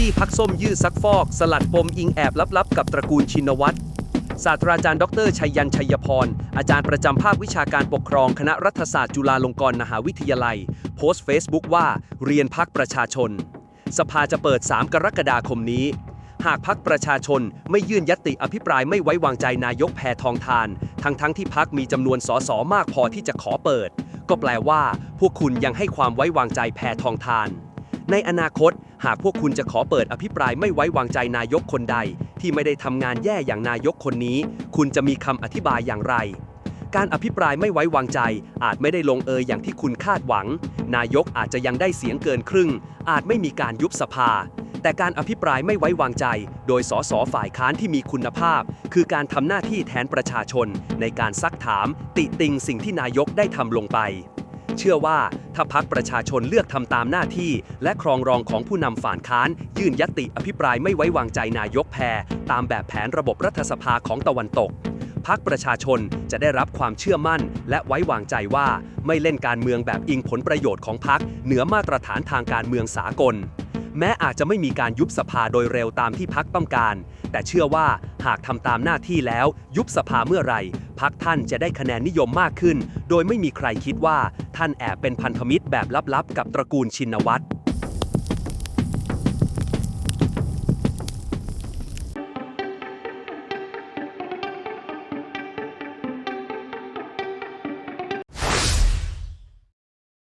จี้พักส้มยืดซักฟอก สลัดปมอิงแอบลับๆ กับตระกูลชินวัตรศาสตราจารย์ดรชัยยันชัยพร อาจารย์ประจำภาควิชาการปกครองคณะรัฐศาสตร์จุฬาลงกรณ์มหาวิทยาลัย โพสต์เฟซบุ๊กว่าเรียนพักประชาชน สภาจะเปิด 3 กรกฎาคมนี้ หากพักประชาชนไม่ยื่นยติอภิปรายไม่ไว้วางใจนายกแพทองทาน ทั้งทั้งที่พักมีจำนวนสสมากพอที่จะขอเปิด ก็แปลว่า พวกคุณยังให้ความไว้วางใจแพทองทาน ในอนาคต หากพวกคุณจะขอเปิดอภิปรายไม่ไว้วางใจนายกคนใด ที่ไม่ได้ทำงานแย่อย่างนายกคนนี้ คุณจะมีคำอธิบายอย่างไร การอภิปรายไม่ไว้วางใจ อาจไม่ได้ลงเอยอย่างที่คุณคาดหวัง นายกอาจจะยังได้เสียงเกินครึ่ง อาจไม่มีการยุบสภา แต่การอภิปรายไม่ไว้วางใจ โดยสสฝ่ายค้านที่มีคุณภาพ คือการทำหน้าที่แทนประชาชน ในการซักถาม ติติงสิ่งที่นายกได้ทำลงไป เชื่อว่าถ้าพักประชาชนเลือกทำตามหน้าที่ และครองรองของผู้นำฝ่านค้าน ยื่นยติอภิปรายไม่ไว้วางใจนายกแพรตามแบบแผนระบบรัฐสภาของตะวันตกพักประชาชนจะได้รับความเชื่อมั่น และไว้วางใจว่าไม่เล่นการเมืองแบบอิงผลประโยชน์ของพักเหนือมาตรฐานทางการเมืองสากล แม้อาจจะไม่มีการยุบสภาโดยเร็วตามที่พักต้องการ แต่เชื่อว่าหากทำตามหน้าที่แล้ว ยุบสภาเมื่อไหร่พักท่านจะได้คะแนนนิยมมากขึ้น โดยไม่มีใครคิดว่าท่านแอบเป็นพันธมิตรแบบลับๆ กับตระกูลชินวัตร